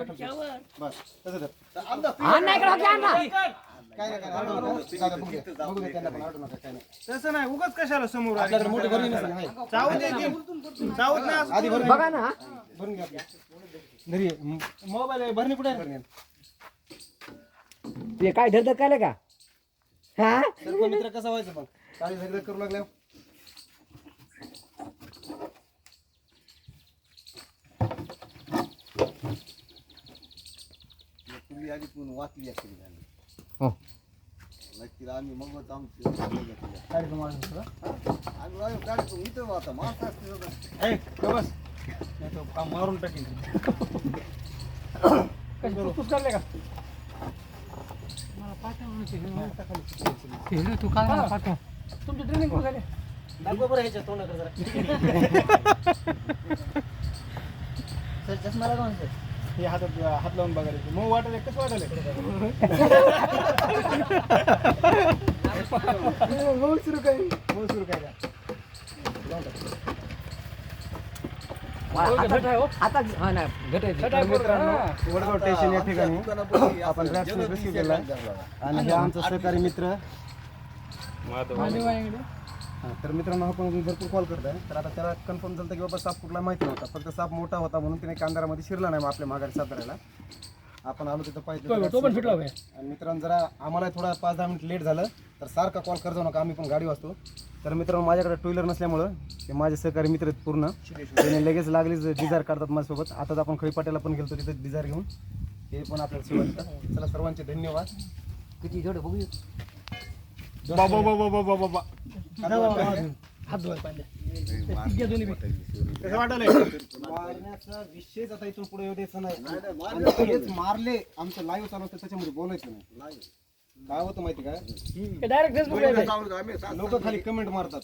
बस तसं धर. आण ना इकडं, आण ना. काय नाही, काय नाही, नका. बघू दे. बघू दे त्यांना पण, नका, काय नाही. तसं नाही उगाच कशाला समोर आली? आपल्याकडे मोठी भरणी नसेल, चावत चावत नाही असं आधी भरून बघा ना भरून घ्या आपली. घरी म- मोबाईल आहे, भरणी कुठे आहे ते काय धरधर काय का हा सर्व मित्र कसा व्हायचं मग काही झगडं करू लागल्या तुम्ही आधी पण वाचली असते झाली हो. नक्की आम्ही मगच आमची आम्ही गाडी इथं आता. माणसं असते सगळं. ए, गं बस नाही तो काम मारून टाकीन. दाखवा बरं ह्याच्या तोंडाकडे जरा. सर चष्मा लागा ना सर. हे हातात हात लावून बघायला मग वाटायला कसं वाटायला? मग सुरू काय मग सुरू काय आता हा. वडगाव स्टेशन या ठिकाणी आपण केला. आणि हे आमचा सहकारी मित्र. हा, तर मित्रांनो आपण भरपूर कॉल करत आहे. तर आता त्याला कन्फर्म झालं की बाबा साप कुठला माहिती नव्हता. फक्त साप मोठा होता म्हणून तिने कांदारामध्ये शिरला नाही आपल्या माघारी साताऱ्याला आपण आलो तिथं पाहिजे तो पण फिटला आणि मित्रांनो जरा आम्हाला थोडा पाच दहा मिनिट लेट झालं. तर सारखा कॉल करतो नका आम्ही पण गाडी वाचतो. तर मित्रांनो माझ्याकडे टू व्हीलर नसल्यामुळं ते माझे सहकारी मित्र आहेत पूर्ण. त्याने लगेच लागलीच डिझायर करतात माझ्यासोबत. आताच आपण खळीपाट्याला पण गेलतो तिथं डिझायर घेऊन. हे पण आपल्याला सेवा देतात चला सर्वांचे धन्यवाद. किती जेवढं बघू बाबा बाबा बाबा बाबा. कसं वाटायला मारण्याचा विषयच आता इथून पुढे येऊ द्यायचा नाही मारलं हेच मारले आमचं लाईव्ह चालू असतं त्याच्यामध्ये बोलायचं नाही. काय होतं माहिती आम्ही सात- लोक खाली कमेंट मारतात